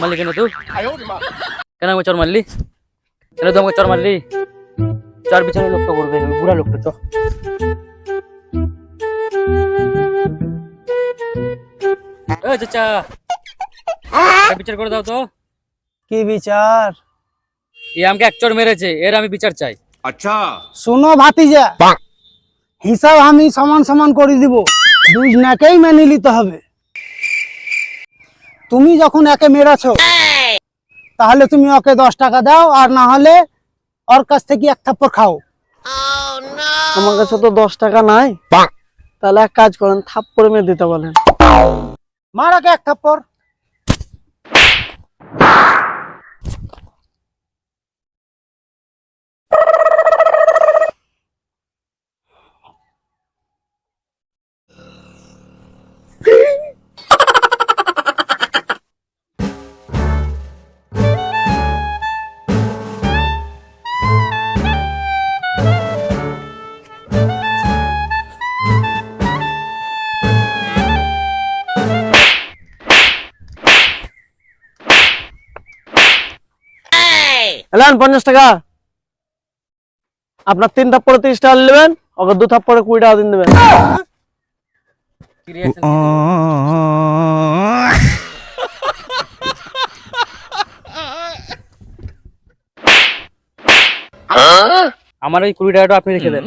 মারলি কেন তুই? কেন চর মারলি কেন তো চর মারলি চর বিচারে লোকটা করবে বুড়া লোক করে দাও তো। কি বিচার? আমাকে এক মেরেছে এর আমি বিচার চাই। আচ্ছা। হিসাব আমি সমান সমান করে দিব। দুজনাকেই মেনে নিতে হবে। তুমি যখন একে মেরেছো, তাহলে তুমি ওকে দশ টাকা দাও, আর না হলে ওর কাছ থেকে এক থাপ্পড় খাও। আমার কাছে তো দশ টাকা নাই। তাহলে এক কাজ করেন, থাপ্পড় মেরে দিতে বলেন। মারাকে এক থাপ্পড়। এলেন পঞ্চাশ টাকা। আপনার তিন থাপ্পড়ে তিরিশ টাকা নেবেন, ওকে দু থাপ্পড়ে কুড়ি টাকা দিন দেবেন। আমার ওই কুড়ি টাকাটা আপনি রেখে দেন।